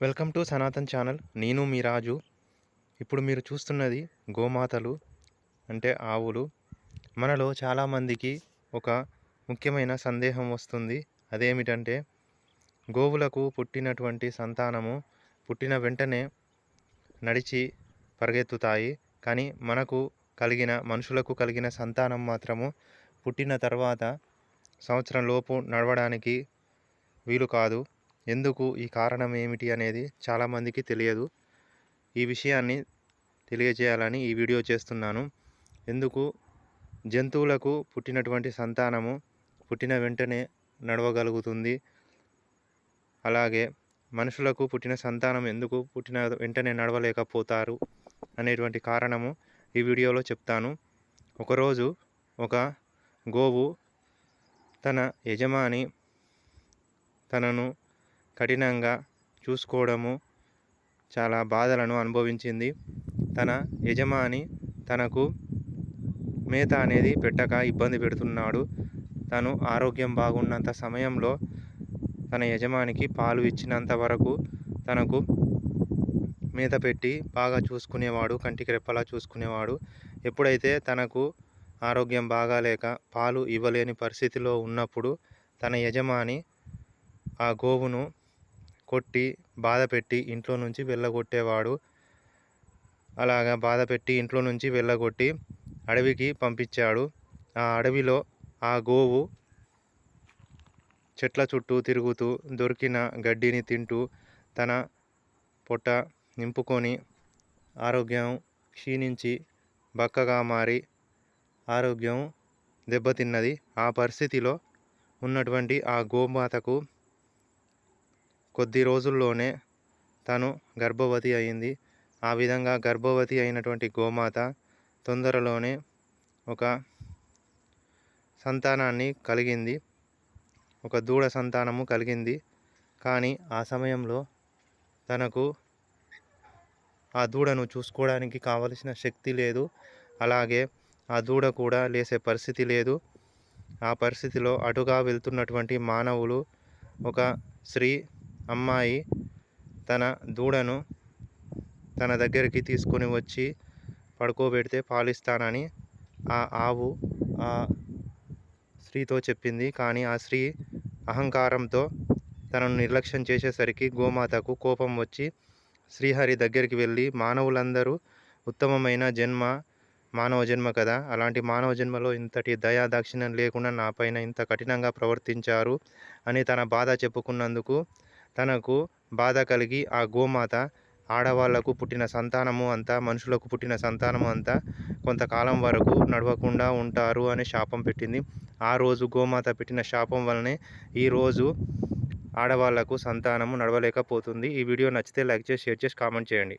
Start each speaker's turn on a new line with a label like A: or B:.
A: Welcome to Sanatan channel. నేను మీ రాజు. ఇప్పుడు మీరు చూస్తున్నది గోమాతలు అంటే ఆవులు. మనలో చాలామందికి ఒక ముఖ్యమైన సందేహం వస్తుంది. అదేమిటంటే గోవులకు పుట్టినటువంటి సంతానము పుట్టిన వెంటనే నడిచి పరిగెత్తుతాయి. కానీ మనకు కలిగిన మనుషులకు కలిగిన సంతానం మాత్రము పుట్టిన తర్వాత సంవత్సరం లోపు నడవడానికి వీలు కాదు. ఎందుకు ఈ కారణం ఏమిటి అనేది చాలామందికి తెలియదు. ఈ విషయాన్ని తెలియజేయాలని ఈ వీడియో చేస్తున్నాను. ఎందుకు? జంతువులకు పుట్టినటువంటి సంతానము పుట్టిన వెంటనే నడవగలుగుతుంది. అలాగే మనుషులకు పుట్టిన సంతానం ఎందుకు పుట్టిన వెంటనే నడవలేకపోతారు అనేటువంటి కారణము ఈ వీడియోలో చెప్తాను. ఒకరోజు ఒక గోవు తన యజమాని తనను కఠినంగా చూసుకోవడము చాలా బాధలను అనుభవించింది. తన యజమాని తనకు మేత అనేది పెట్టక ఇబ్బంది పెడుతున్నాడు. తను ఆరోగ్యం బాగున్నంత సమయంలో తన యజమానికి పాలు ఇచ్చినంత వరకు తనకు మేత పెట్టి బాగా చూసుకునేవాడు కంటికి రెప్పలా చూసుకునేవాడు. ఎప్పుడైతే తనకు ఆరోగ్యం బాగాలేక పాలు ఇవ్వలేని పరిస్థితిలో ఉన్నప్పుడు తన యజమాని ఆ గోవును కొట్టి బాధ పెట్టి ఇంట్లో నుంచి వెళ్ళగొట్టేవాడు. అలాగా బాధ పెట్టి ఇంట్లో నుంచి వెళ్ళగొట్టి అడవికి పంపించాడు. ఆ అడవిలో ఆ గోవు చెట్ల చుట్టూ తిరుగుతూ దొరికిన గడ్డిని తింటూ తన పొట్ట నింపుకొని ఆరోగ్యం క్షీణించి బక్కగా మారి ఆరోగ్యం దెబ్బతిన్నది. ఆ పరిస్థితిలో ఉన్నటువంటి ఆ గోమాతకు కొద్ది రోజుల్లోనే తను గర్భవతి అయింది. ఆ విధంగా గర్భవతి అయినటువంటి గోమాత తొందరలోనే ఒక సంతానాన్ని కలిగింది. ఒక దూడ సంతానము కలిగింది. కానీ ఆ సమయంలో తనకు ఆ దూడను చూసుకోవడానికి కావలసిన శక్తి లేదు. అలాగే ఆ దూడ కూడా లేసే పరిస్థితి లేదు. ఆ పరిస్థితిలో అటుగా వెళ్తున్నటువంటి మానవులు ఒక స్త్రీ అమ్మాయి తన దూడను తన దగ్గరికి తీసుకొని వచ్చి పడుకోబెడితే పాలిస్తానని ఆ ఆవు ఆ స్త్రీతో చెప్పింది. కానీ ఆ స్త్రీ అహంకారంతో తనను నిర్లక్ష్యం చేసేసరికి గోమాతకు కోపం వచ్చి శ్రీహరి దగ్గరికి వెళ్ళి మానవులందరూ ఉత్తమమైన జన్మ మానవ జన్మ కదా. అలాంటి మానవ జన్మలో ఇంతటి దయా దాక్షిణ్యం లేకుండా నా పైన ఇంత కఠినంగా ప్రవర్తించారు అని తన బాధ చెప్పుకున్నందుకు తనకు బాధ కలిగి ఆ గోమాత ఆడవాళ్ళకు పుట్టిన సంతానము అంతా మనుషులకు పుట్టిన సంతానము అంతా కొంతకాలం వరకు నడవకుండా ఉంటారు అనే శాపం పెట్టింది. ఆ రోజు గోమాత పెట్టిన శాపం వల్లనే ఈరోజు ఆడవాళ్ళకు సంతానము నడవలేకపోతుంది. ఈ వీడియో నచ్చితే లైక్ చేసి షేర్ చేసి కామెంట్ చేయండి.